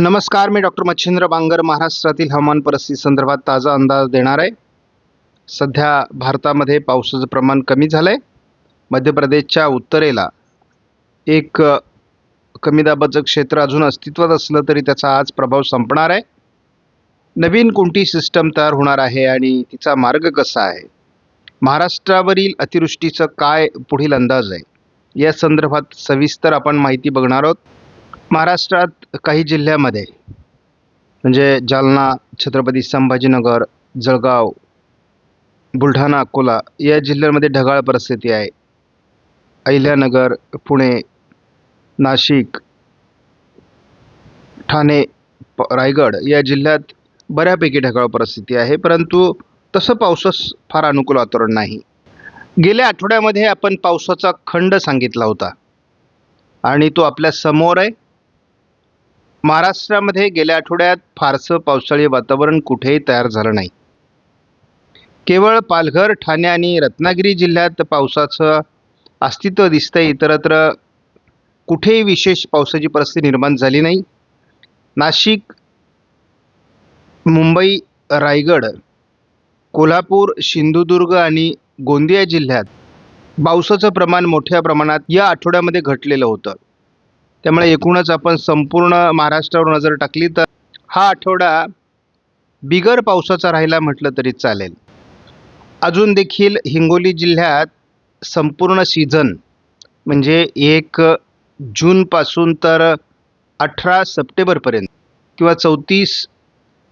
नमस्कार मी डॉक्टर मच्छिंद्र बांगर महाराष्ट्रातील हवामान परिस्थिती संदर्भात ताजा अंदाज देणार आहे. सध्या भारतामध्ये पावसाचं प्रमाण कमी झालं आहे मध्य प्रदेशच्या उत्तरेला एक कमी दाबाचं क्षेत्र अजून अस्तित्वात असलं तरी त्याचा आज प्रभाव संपणार आहे. नवीन कोणती सिस्टम तयार होणार आहे आणि तिचा मार्ग कसा आहे? महाराष्ट्रावरील अतिवृष्टीचं काय पुढील अंदाज आहे? या संदर्भात सविस्तर आपण माहिती बघणार आहोत. महाराष्ट्रात काही जिल्ह्यामध्ये म्हणजे जालना छत्रपती संभाजीनगर जळगाव बुलढाणा अकोला या जिल्ह्यांमध्ये ढगाळ परिस्थिती आहे. अहिल्यानगर पुणे नाशिक ठाणे प- रायगड या जिल्ह्यात बऱ्यापैकी ढगाळ परिस्थिती आहे परंतु तसं पावसास फार अनुकूल वातावरण नाही. गेल्या आठवड्यामध्ये आपण पावसाचा खंड सांगितला होता. आणि तो आपल्यासमोर आहे. महाराष्ट्रामध्ये गेल्या आठवड्यात फारसं पावसाळी वातावरण कुठेही तयार झालं नाही. केवळ पालघर ठाणे आणि रत्नागिरी जिल्ह्यात पावसाचं अस्तित्व दिसतंय. इतरत्र कुठेही विशेष पावसाची परिस्थिती निर्माण झाली नाही. नाशिक मुंबई रायगड कोल्हापूर सिंधुदुर्ग आणि गोंदिया जिल्ह्यात पावसाचं प्रमाण मोठ्या प्रमाणात या आठवड्यामध्ये घटलेलं होतं. त्यामुळे एकूणच आपण संपूर्ण महाराष्ट्रावर नजर टाकली तर हा आठवडा बिगर पावसाचा राहिला म्हटलं तरी चालेल. अजून देखील हिंगोली जिल्ह्यात संपूर्ण सीझन म्हणजे एक जूनपासून तर अठरा सप्टेंबरपर्यंत किंवा चौतीस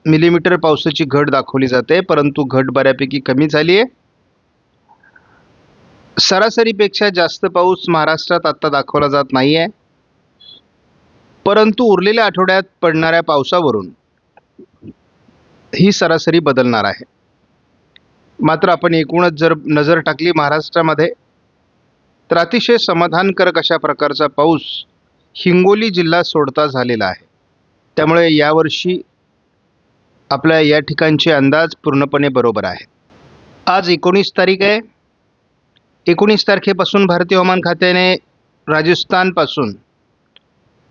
मिलीमीटर पावसाची घट दाखवली जाते परंतु घट बऱ्यापैकी कमी झाली आहे सरासरीपेक्षा जास्त पाऊस महाराष्ट्रात आत्ता दाखवला जात नाही आहे परंतु उरलेल्या आठवड्यात पडणाऱ्या पावसावरून ही सरासरी बदलणार आहे. मात्र आपण एकूणच जर नजर टाकली महाराष्ट्रामध्ये तर अतिशय समाधानकारक अशा प्रकारचा पाऊस हिंगोली जिल्हा सोडता झालेला आहे. त्यामुळे यावर्षी आपल्या या ठिकाणचे अंदाज पूर्णपणे बरोबर आहे आज एकोणीस तारीख आहे. एकोणीस तारखेपासून भारतीय हवामान खात्याने राजस्थानपासून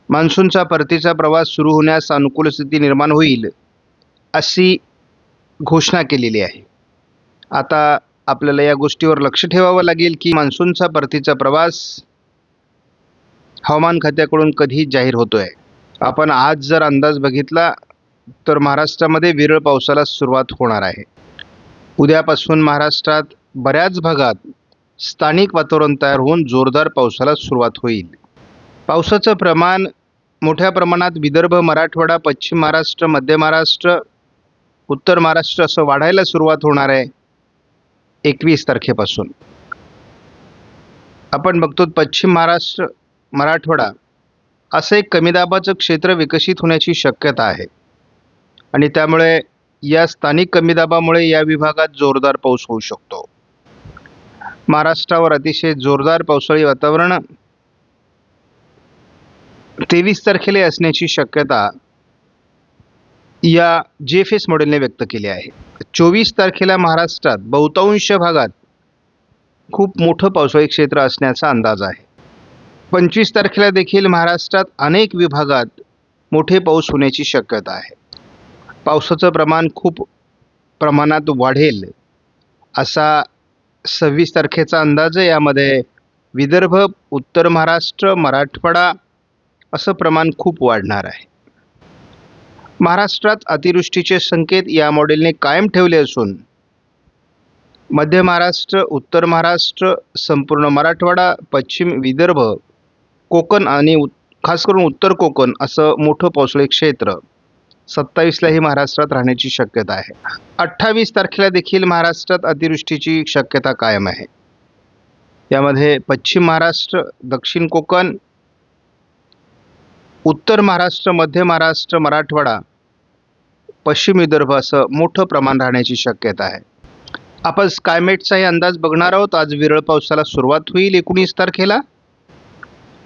मान्सूनचा परतीचा प्रवास सुरू होण्यास अनुकूल स्थिती निर्माण होईल अशी घोषणा केलेली आहे. आता आपल्याला या गोष्टीवर लक्ष ठेवावं लागेल की मान्सूनचा परतीचा प्रवास हवामान खात्याकडून कधी जाहीर होतो आहे आपण आज जर अंदाज बघितला तर महाराष्ट्रामध्ये विरळ पावसाला सुरुवात होणार आहे. उद्यापासून महाराष्ट्रात बऱ्याच भागात स्थानिक वातावरण तयार होऊन जोरदार पावसाला सुरुवात होईल. पावसाचं प्रमाण मोठ्या प्रमाणात विदर्भ मराठवाडा पश्चिम महाराष्ट्र मध्य महाराष्ट्र उत्तर महाराष्ट्र असं वाढायला सुरुवात होणार आहे एकवीस तारखेपासून. आपण बघतो पश्चिम महाराष्ट्र मराठवाडा असं एक कमी दाबाचं क्षेत्र विकसित होण्याची शक्यता आहे. आणि त्यामुळे या स्थानिक कमी दाबामुळे या विभागात जोरदार पाऊस होऊ शकतो. महाराष्ट्रावर अतिशय जोरदार पावसाळी वातावरण तेवीस तारखेला असण्याची शक्यता या जे एफ एस मॉडेलने व्यक्त केली आहे. चोवीस तारखेला महाराष्ट्रात बहुतांश भागात खूप मोठं पावसाळी क्षेत्र असण्याचा अंदाज आहे. पंचवीस तारखेला देखील महाराष्ट्रात अनेक विभागात मोठे पाऊस होण्याची शक्यता आहे. पावसाचं प्रमाण खूप प्रमाणात वाढेल असा सव्वीस तारखेचा अंदाज आहे. यामध्ये विदर्भ उत्तर महाराष्ट्र मराठवाडा असं प्रमाण खूप वाढणार आहे. महाराष्ट्रात अतिवृष्टीचे संकेत या मॉडेलने कायम ठेवले असून मध्य महाराष्ट्र उत्तर महाराष्ट्र संपूर्ण मराठवाडा पश्चिम विदर्भ कोकण आणि खास करून उत्तर कोकण असं मोठं पावसाळी क्षेत्र सत्तावीसलाही महाराष्ट्रात राहण्याची शक्यता आहे. अठ्ठावीस तारखेला देखील महाराष्ट्रात अतिवृष्टीची शक्यता कायम आहे. यामध्ये पश्चिम महाराष्ट्र दक्षिण कोकण उत्तर महाराष्ट्र मध्य महाराष्ट्र मराठवाडा पश्चिम विदर्भ असं मोठं प्रमाण राहण्याची शक्यता आहे. आपण स्कायमेटचाही अंदाज बघणार आहोत. आज विरळ पावसाला सुरुवात होईल एकोणीस तारखेला.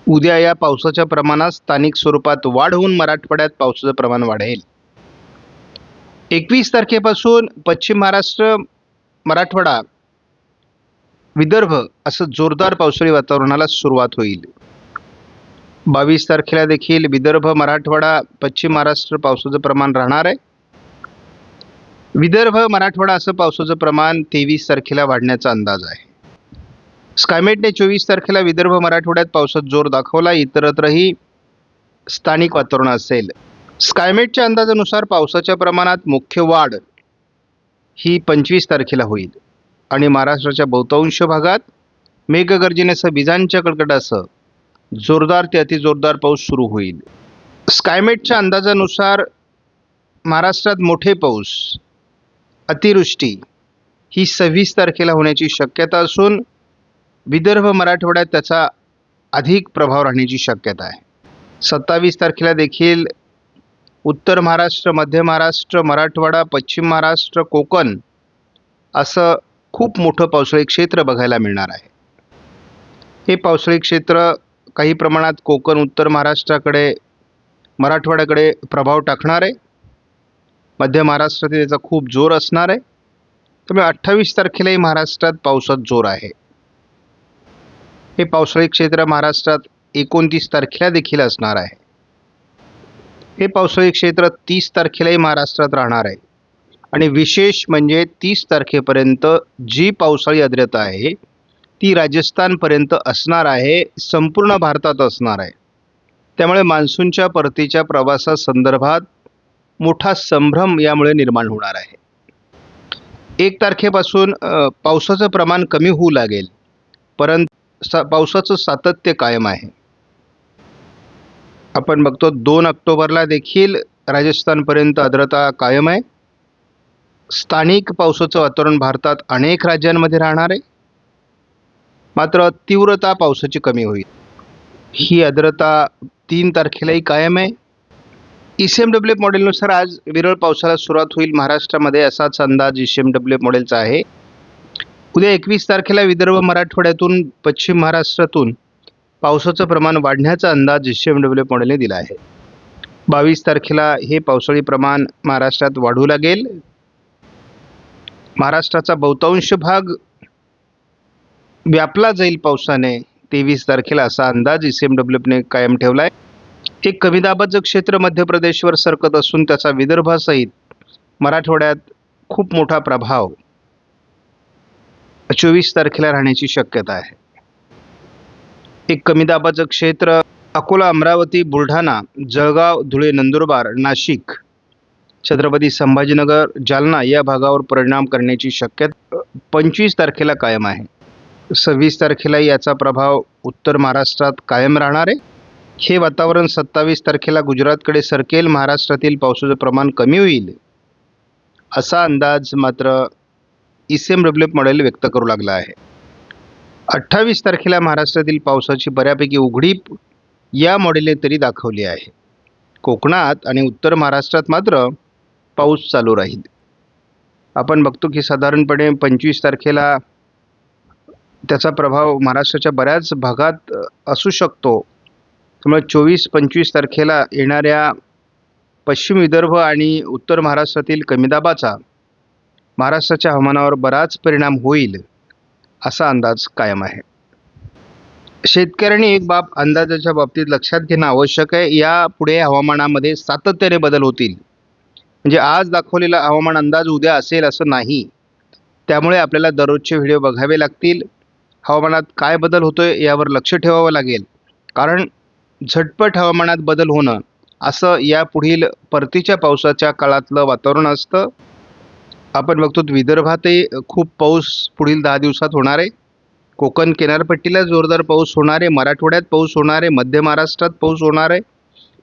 उद्या या पावसाच्या प्रमाणात स्थानिक स्वरूपात वाढ होऊन मराठवाड्यात पावसाचं प्रमाण वाढेल. एकवीस तारखेपासून पश्चिम महाराष्ट्र मराठवाडा विदर्भ असं जोरदार पावसाळी वातावरणाला सुरुवात होईल. बावीस तारखेला देखील विदर्भ मराठवाडा पश्चिम महाराष्ट्र पावसाचं प्रमाण राहणार आहे. विदर्भ मराठवाडा असं पावसाचं प्रमाण तेवीस तारखेला वाढण्याचा अंदाज आहे. स्कायमेटने चोवीस तारखेला विदर्भ मराठवाड्यात पावसात जोर दाखवला. इतरत्रही स्थानिक वातावरण असेल. स्कायमेटच्या अंदाजानुसार पावसाच्या प्रमाणात मुख्य वाढ ही पंचवीस तारखेला होईल. आणि महाराष्ट्राच्या बहुतांश भागात मेघगर्जनेसह विजांच्या कडकडासह जोरदार ते अतिजोरदार पाऊस सुरू होईल. स्कायमेटच्या अंदाजानुसार महाराष्ट्रात मोठे पाऊस अतिवृष्टी ही सव्वीस तारखेला होण्याची शक्यता असून विदर्भ मराठवाड्यात त्याचा अधिक प्रभाव राहण्याची शक्यता आहे. सत्तावीस तारखेला देखील उत्तर महाराष्ट्र मध्य महाराष्ट्र मराठवाडा पश्चिम महाराष्ट्र कोकण असं खूप मोठं पावसाळी क्षेत्र बघायला मिळणार आहे. हे पावसाळी क्षेत्र काही प्रमाणात कोकण उत्तर महाराष्ट्राकडे मराठवाड्याकडे प्रभाव टाकणार आहे. मध्य महाराष्ट्रात त्याचा खूप जोर असणार आहे. त्यामुळे अठ्ठावीस तारखेलाही महाराष्ट्रात पावसात जोर आहे. हे पावसाळी क्षेत्र महाराष्ट्रात एकोणतीस तारखेला देखील असणार आहे. हे पावसाळी क्षेत्र तीस तारखेलाही महाराष्ट्रात राहणार आहे. आणि विशेष म्हणजे तीस तारखेपर्यंत जी पावसाळी आर्द्रता आहे ती राजस्थानपर्यंत असणार आहे संपूर्ण भारतात असणार आहे. त्यामुळे मान्सूनच्या परतीच्या प्रवासासंदर्भात मोठा संभ्रम यामुळे निर्माण होणार आहे. एक तारखेपासून पावसाचं प्रमाण कमी होऊ लागेल परंतु सा पावसाचं सातत्य कायम आहे. आपण बघतो दोन ऑक्टोबरला देखील राजस्थानपर्यंत आर्द्रता कायम आहे. स्थानिक पावसाचं वातावरण भारतात अनेक राज्यांमध्ये राहणार आहे. मात्र तीव्रता पावसाची कमी होईल. ही आर्द्रता तीन तारखेलाही कायम आहे. E C M W F मॉडेलनुसार आज विरळ पावसाला सुरुवात होईल महाराष्ट्रामध्ये असाच अंदाज E C M W F मॉडेलचा आहे. उद्या एकवीस तारखेला विदर्भ मराठवाड्यातून पश्चिम महाराष्ट्रातून पावसाचं प्रमाण वाढण्याचा अंदाज E C M W F मॉडेलने दिला आहे. बावीस तारखेला हे पावसाळी प्रमाण महाराष्ट्रात वाढू लागेल. महाराष्ट्राचा बहुतांश भाग व्यापला जाईल पावसाने. तेवीस तारखेला असा अंदाज ई सी एम डब्ल्यूने कायम ठेवला आहे एक कमी दाबाचं क्षेत्र मध्य प्रदेशवर सरकत असून त्याचा विदर्भासहित मराठवाड्यात खूप मोठा प्रभाव चोवीस तारखेला राहण्याची शक्यता आहे. एक कमी दाबाचं क्षेत्र अकोला अमरावती बुलढाणा जळगाव धुळे नंदुरबार नाशिक छत्रपती संभाजीनगर जालना या भागावर परिणाम करण्याची शक्यता पंचवीस तारखेला कायम आहे. सव्वीस तारखेला याचा प्रभाव उत्तर महाराष्ट्रात कायम राहणार आहे. हे वातावरण सत्तावीस तारखेला गुजरातकडे सरकेल महाराष्ट्रातील पावसाचं प्रमाण कमी होईल. असा अंदाज मात्र E C M W model व्यक्त करू लागला आहे. अठ्ठावीस तारखेला महाराष्ट्रातील पावसाची बऱ्यापैकी उघडीप या मॉडेलने तरी दाखवली आहे. कोकणात आणि उत्तर महाराष्ट्रात मात्र पाऊस चालू राहील. आपण बघतो की साधारणपणे पंचवीस तारखेला त्याचा प्रभाव महाराष्ट्राच्या बऱ्याच भागात असू शकतो. त्यामुळे चोवीस पंचवीस तारखेला येणाऱ्या पश्चिम विदर्भ आणि उत्तर महाराष्ट्रातील कमी दाबाचा महाराष्ट्राच्या हवामानावर बराच परिणाम होईल असा अंदाज कायम आहे. शेतकऱ्यांनी एक बाब अंदाजाच्या बाबतीत लक्षात घेणं आवश्यक आहे. यापुढे हवामानामध्ये सातत्याने बदल होतील. म्हणजे आज दाखवलेला हवामान अंदाज उद्या असेल असं नाही. त्यामुळे आपल्याला दररोजचे व्हिडिओ बघावे लागतील. हवामानात काय बदल होतोय यावर लक्ष ठेवावं लागेल. कारण झटपट हवामानात बदल होणं असं या पुढील परतीच्या पावसाच्या काळातलं वातावरण असतं. आपण बघतो विदर्भातही खूप पाऊस पुढील दहा दिवसात होणार आहे. कोकण किनारपट्टीला जोरदार पाऊस होणार आहे. मराठवाड्यात पाऊस होणार आहे. मध्य महाराष्ट्रात पाऊस होणार आहे.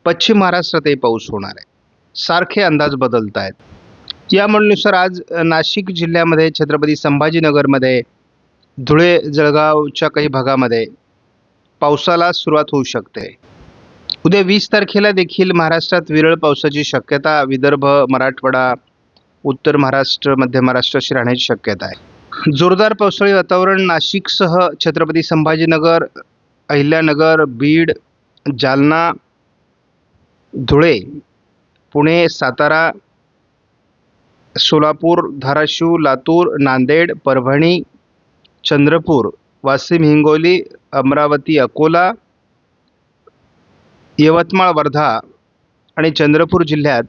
पश्चिम महाराष्ट्रातही पाऊस होणार आहे. सारखे अंदाज बदलत आहेत या म्हणनुसार आज नाशिक जिल्ह्यामध्ये छत्रपती संभाजीनगरमध्ये धुळे जळगावच्या काही भागामध्ये पावसाला सुरुवात होऊ शकते. उद्या वीस तारखेला देखील महाराष्ट्रात विरळ पावसाची शक्यता विदर्भ मराठवाडा उत्तर महाराष्ट्र मध्य महाराष्ट्र अशी राहण्याची शक्यता आहे. जोरदार पावसाळी वातावरण नाशिकसह छत्रपती संभाजीनगर अहिल्यानगर बीड जालना धुळे पुणे सातारा सोलापूर धाराशिव लातूर नांदेड परभणी चंद्रपूर वाशिम हिंगोली अमरावती अकोला यवतमाळ वर्धा आणि चंद्रपूर जिल्ह्यात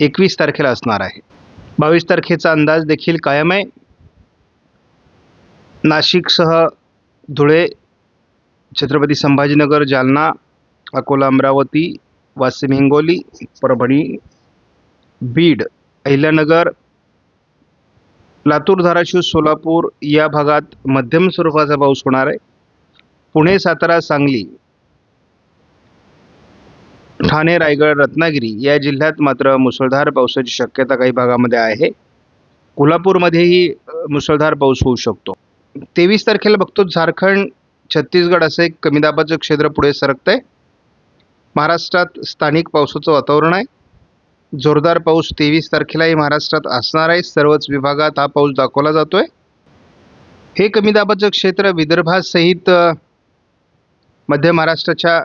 एकवीस तारखेला असणार आहे. बावीस तारखेचा अंदाज देखील कायम आहे. नाशिकसह धुळे छत्रपती संभाजीनगर जालना अकोला अमरावती वाशिम हिंगोली परभणी बीड अहिल्यानगर लातूर धाराशिव सोलापूर या भागात मध्यम स्वरूपाचा पाऊस होणार आहे. पुणे सातारा सांगली ठाणे रायगड रत्नागिरी या जिल्ह्यात मात्र मुसळधार पावसाची शक्यता काही भागामध्ये आहे. कोल्हापूरमध्येही मुसळधार पाऊस होऊ शकतो. तेवीस तारखेला बघतो झारखंड छत्तीसगड असं एक कमी दाबाचं क्षेत्र पुढे सरकत आहे महाराष्ट्रात स्थानिक पावसाचं वातावरण आहे. जोरदार पाऊस तेवीस तारखेलाही महाराष्ट्रात असणार आहे. सर्वच विभागात हा पाऊस दाखवला जातोय. हे कमी दाबाचं क्षेत्र विदर्भासहित मध्य महाराष्ट्राच्या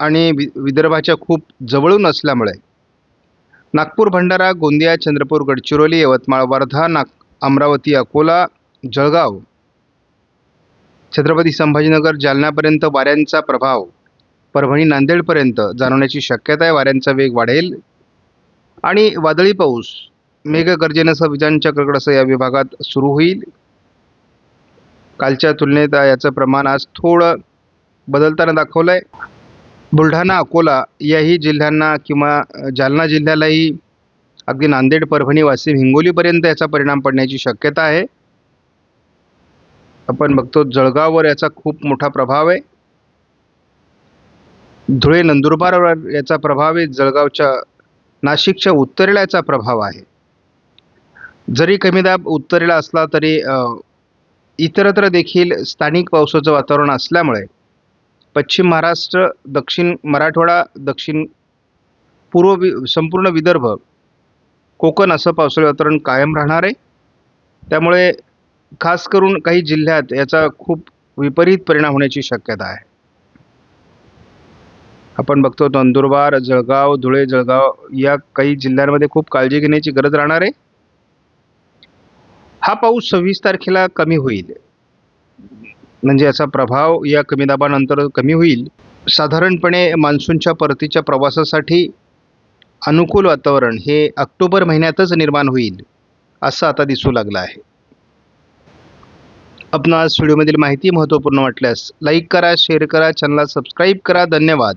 आणि वि विदर्भाच्या खूप जवळून असल्यामुळे. नागपूर भंडारा गोंदिया चंद्रपूर गडचिरोली यवतमाळ वर्धा नाग अमरावती अकोला जळगाव छत्रपती संभाजीनगर जालन्यापर्यंत वाऱ्यांचा प्रभाव परभणी नांदेडपर्यंत जाणवण्याची शक्यता आहे. वाऱ्यांचा वेग वाढेल. आणि वादळी पाऊस मेघगर्जनेसह विजांच्या कडकडासह या विभागात सुरू होईल. कालच्या तुलनेत याचं प्रमाण आज थोडं बदलताना दाखवलं आहे बुलढाणा अकोला याही जिल्ह्यांना किंवा जालना जिल्ह्यालाही अगदी नांदेड परभणी वाशिम हिंगोलीपर्यंत याचा परिणाम पडण्याची शक्यता आहे. आपण बघतो जळगाववर याचा खूप मोठा प्रभाव आहे. धुळे नंदुरबारवर याचा प्रभाव आहे. जळगावच्या नाशिकच्या उत्तरेला याचा प्रभाव आहे. जरी कमी दाब उत्तरेला असला तरी इतरत्र देखील स्थानिक पावसाचं वातावरण असल्यामुळे पश्चिम महाराष्ट्र दक्षिण मराठवाडा दक्षिण पूर्व वि संपूर्ण विदर्भ कोकण असं पावसाळी वातावरण कायम राहणार आहे. त्यामुळे खास करून काही जिल्ह्यात याचा खूप विपरीत परिणाम होण्याची शक्यता आहे. आपण बघतो नंदुरबार जळगाव धुळे जळगाव या काही जिल्ह्यांमध्ये खूप काळजी घेण्याची गरज राहणार आहे? हा पाऊस सव्वीस तारखेला कमी होईल. म्हणजे याचा प्रभाव या कमी दाबानंतर कमी होईल. साधारणपणे मान्सूनच्या परतीच्या प्रवासासाठी अनुकूल वातावरण हे ऑक्टोबर महिन्यातच निर्माण होईल असं आता दिसू लागलं आहे. आपण आज व्हिडिओमधील माहिती महत्त्वपूर्ण वाटल्यास लाईक करा शेअर करा चॅनलला सबस्क्राईब करा. धन्यवाद.